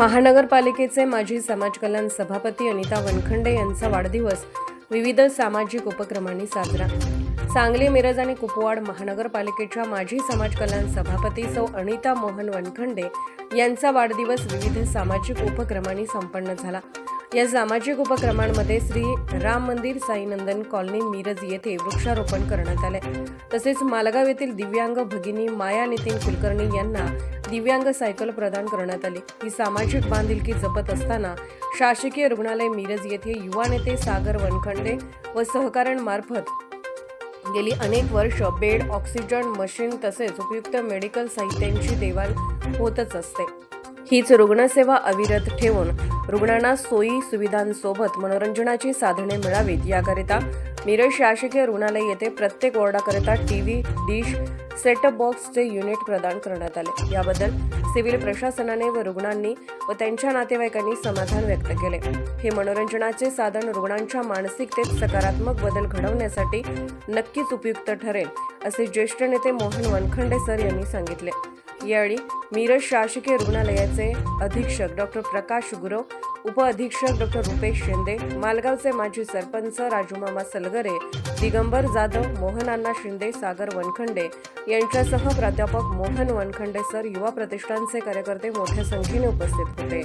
महानगरपालिकेचे माजी समाज कल्याण सभापती अनिता वनखंडे यांचा वाढदिवस विविध सामाजिक उपक्रमांनी साजरा. सांगली मिरज आणि कुपवाड महानगरपालिकेच्या माजी समाज कल्याण सभापती सौ अनिता मोहन वनखंडे यांचा वाढदिवस विविध सामाजिक उपक्रमांनी संपन्न झाला. या सामाजिक उपक्रमांमध्ये श्री राम मंदिर साईनंदन कॉलनी मिरज येथे वृक्षारोपण करण्यात आले. तसेच मालगाव येथील दिव्यांग भगिनी माया नितीन कुलकर्णी यांना दिव्यांग सायकल प्रदान करण्यात आली. ही सामाजिक बांधिलकी जपत असताना शासकीय रुग्णालय मिरज येथे युवा नेते सागर वनखंडे व सहकाऱ्यांमार्फत गेली अनेक वर्ष बेड ऑक्सिजन मशीन तसेच उपयुक्त मेडिकल साहित्यांची देवाण होतच असते. हीच रुग्णसेवा अविरत ठेवून रुग्णांना सोयी सुविधांसोबत मनोरंजनाची साधने मिळावीत. याकरिता मिरज शासकीय रुग्णालय येथे प्रत्येक वॉर्डाकरिता टीव्ही डिश सेटअप बॉक्सचे युनिट प्रदान करण्यात आले. याबद्दल सिव्हिल प्रशासनाने व रुग्णांनी व त्यांच्या नातेवाईकांनी समाधान व्यक्त केले. हे मनोरंजनाचे साधन रुग्णांच्या मानसिकतेत सकारात्मक बदल घडवण्यासाठी नक्कीच उपयुक्त ठरेल असे ज्येष्ठ नेते मोहन वनखंडे सर यांनी सांगितले. यावेळी मिरज शासकीय रुग्णालयाचे अधीक्षक डॉक्टर प्रकाश गुरव उपअधीक्षक डॉक्टर रुपेश शिंदे मालगावचे माजी सरपंच राजूमामा सलगरे दिगंबर जाधव मोहनांना शिंदे सागर वनखंडे यांच्यासह प्राध्यापक मोहन वनखंडे सर युवा प्रतिष्ठानचे कार्यकर्ते मोठ्या संख्येने उपस्थित होते.